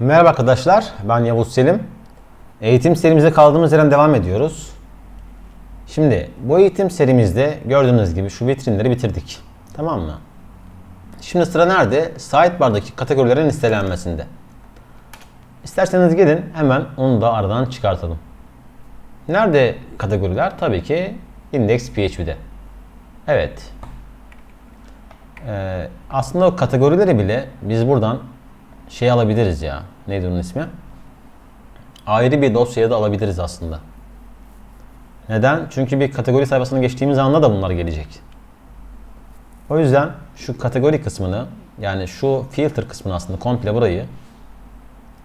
Merhaba arkadaşlar, ben Yavuz Selim. Eğitim serimize kaldığımız yerden devam ediyoruz. Şimdi bu eğitim serimizde gördüğünüz gibi şu vitrinleri bitirdik. Tamam mı? Şimdi sıra nerede? Sidebar'daki kategorilerin listelenmesinde. İsterseniz gelin hemen onu da aradan çıkartalım. Nerede kategoriler? Tabii ki Index PHP'de. Evet. Ee, aslında o kategorileri bile biz buradan şey alabiliriz ya. Neydi onun ismi? Ayrı bir dosyaya da alabiliriz aslında. Neden? Çünkü bir kategori sayfasına geçtiğimiz anda da bunlar gelecek. O yüzden şu kategori kısmını yani şu filter kısmını aslında komple burayı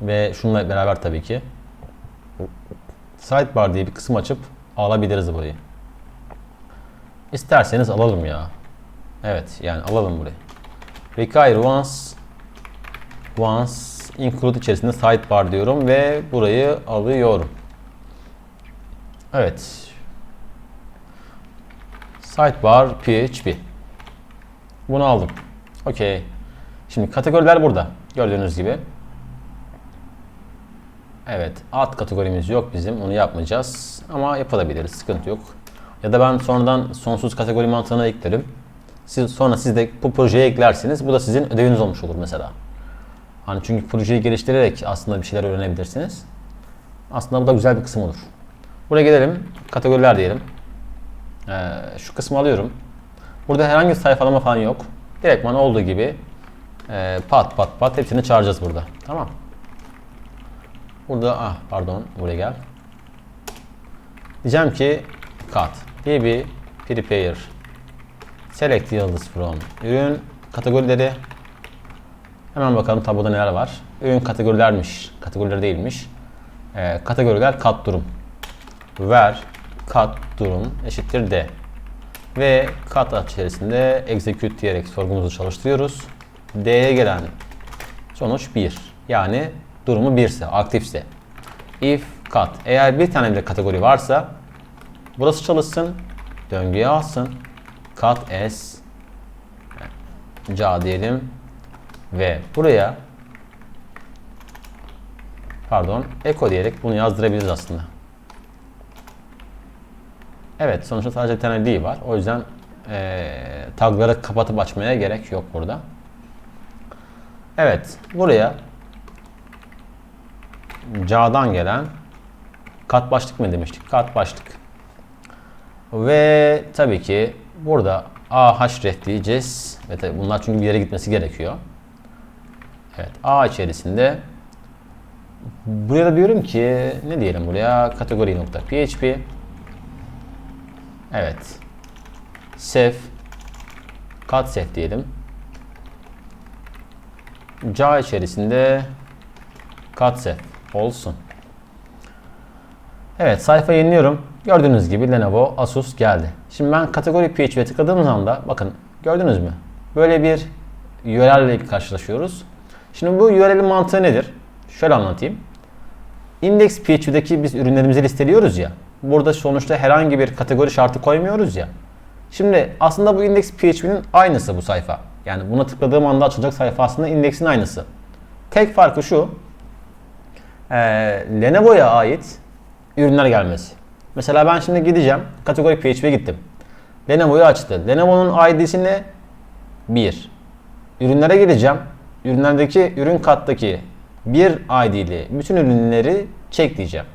ve şununla beraber tabii ki sidebar diye bir kısım açıp alabiliriz burayı. İsterseniz alalım ya. Evet yani alalım burayı. Require once once include içerisinde sidebar diyorum ve burayı alıyorum. Evet. Sidebar PHP. Bunu aldım. Okey. Şimdi kategoriler burada. Gördüğünüz gibi. Evet. Alt kategorimiz yok bizim. Onu yapmayacağız. Ama yapabiliriz. Sıkıntı yok. Ya da ben sonradan sonsuz kategori mantığına eklerim. Siz, sonra siz de bu projeye eklersiniz. Bu da sizin ödeviniz olmuş olur mesela. Hani çünkü projeyi geliştirerek aslında bir şeyler öğrenebilirsiniz. Aslında bu da güzel bir kısım olur. Buraya gelelim. Kategoriler diyelim. Ee, şu kısmı alıyorum. Burada herhangi bir sayfalama falan yok. Direktman olduğu gibi e, pat pat pat hepsini çağıracağız burada. Tamam. Burada ah pardon buraya gel. Diyeceğim ki cut db prepare select yıldız from ürün kategorileri hemen bakalım tabloda neler var. Ürün kategorilermiş. Kategorileri değilmiş. Ee, kategoriler cut durum. Ver cut durum eşittir d. Ve cut içerisinde execute diyerek sorgumuzu çalıştırıyoruz. D'ye gelen sonuç 1. Yani durumu 1 ise, aktifse. If cut. Eğer bir tane bile kategori varsa burası çalışsın. Döngüye alsın. Cut as ca diyelim ve buraya pardon echo diyerek bunu yazdırabiliriz aslında. Evet sonuçta sadece bir tane D var. O yüzden ee, tagları kapatıp açmaya gerek yok burada. Evet buraya Ca'dan gelen kat başlık mı demiştik? Kat başlık. Ve tabii ki burada A href diyeceğiz. Ve tabii bunlar çünkü bir yere gitmesi gerekiyor. Evet A içerisinde buraya da diyorum ki ne diyelim buraya kategori nokta php Evet. Sef kat sef diyelim. Ca içerisinde kat sef olsun. Evet sayfa yeniliyorum. Gördüğünüz gibi Lenovo Asus geldi. Şimdi ben kategori PHP'ye tıkladığım anda bakın gördünüz mü? Böyle bir ile karşılaşıyoruz. Şimdi bu URL'in mantığı nedir? Şöyle anlatayım. Index PHP'deki biz ürünlerimizi listeliyoruz ya. Burada sonuçta herhangi bir kategori şartı koymuyoruz ya. Şimdi aslında bu index PHP'nin aynısı bu sayfa. Yani buna tıkladığım anda açılacak sayfa aslında indeksin aynısı. Tek farkı şu. E, Lenovo'ya ait ürünler gelmesi. Mesela ben şimdi gideceğim. Kategori PHP'ye gittim. Lenovo'yu açtı. Lenovo'nun ID'si ne? 1. Ürünlere gideceğim. Ürünlerdeki ürün kattaki bir ID'li bütün ürünleri çek diyeceğim.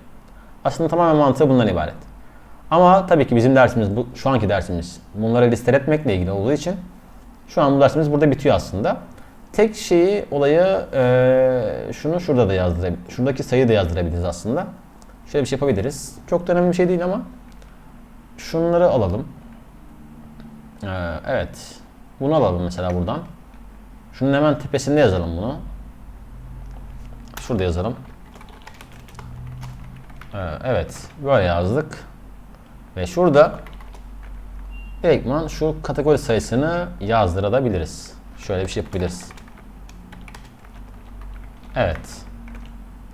Aslında tamamen mantığı bundan ibaret. Ama tabii ki bizim dersimiz, bu, şu anki dersimiz bunları listeletmekle ilgili olduğu için şu an bu dersimiz burada bitiyor aslında. Tek şeyi, olayı e, şunu şurada da yazdırabiliriz. Şuradaki sayıyı da yazdırabiliriz aslında. Şöyle bir şey yapabiliriz. Çok da önemli bir şey değil ama şunları alalım. Ee, evet. Bunu alalım mesela buradan. Şunun hemen tepesinde yazalım bunu. Şurada yazalım. Ee, evet. Böyle yazdık. Ve şurada direktman şu kategori sayısını yazdırabiliriz. Şöyle bir şey yapabiliriz. Evet.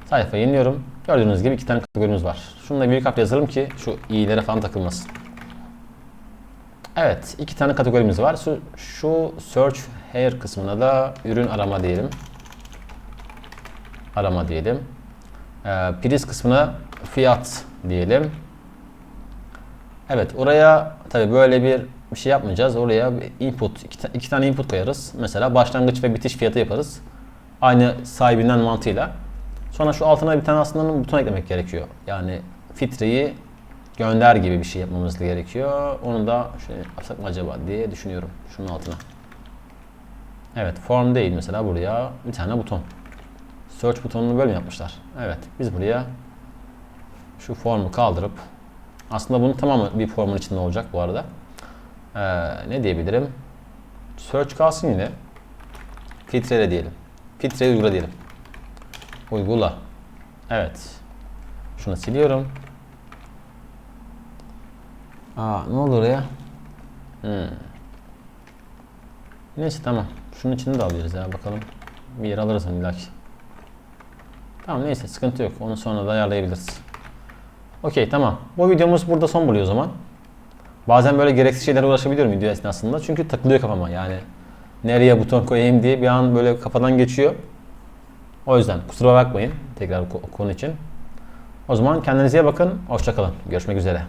Sayfa yeniliyorum. Gördüğünüz gibi iki tane kategorimiz var. Şunu da büyük harfle yazalım ki şu i'lere falan takılmasın. Evet, iki tane kategorimiz var. Şu, şu search here kısmına da ürün arama diyelim. arama diyelim. Ee, priz kısmına fiyat diyelim. Evet oraya tabi böyle bir bir şey yapmayacağız. Oraya input, iki, iki tane input koyarız. Mesela başlangıç ve bitiş fiyatı yaparız. Aynı sahibinden mantığıyla. Sonra şu altına bir tane aslında buton eklemek gerekiyor. Yani filtreyi gönder gibi bir şey yapmamız gerekiyor. Onu da şöyle yapsak mı acaba diye düşünüyorum şunun altına. Evet form değil mesela buraya bir tane buton. Search butonunu böyle yapmışlar? Evet biz buraya şu formu kaldırıp aslında bunun tamamı bir formun içinde olacak bu arada. Ee, ne diyebilirim? Search kalsın yine. Filtrele diyelim. Filtreyi uygula diyelim. Uygula. Evet. Şunu siliyorum. Aa ne olur ya? Hmm. Neyse tamam. Şunun içinde de alıyoruz ya bakalım. Bir yer alırız illaki. Tamam neyse sıkıntı yok. Onu sonra da ayarlayabiliriz. Okey tamam. Bu videomuz burada son buluyor o zaman. Bazen böyle gereksiz şeylere uğraşabiliyorum video esnasında. Çünkü takılıyor kafama yani. Nereye buton koyayım diye bir an böyle kafadan geçiyor. O yüzden kusura bakmayın tekrar ko- konu için. O zaman kendinize bakın. Hoşçakalın. Görüşmek üzere.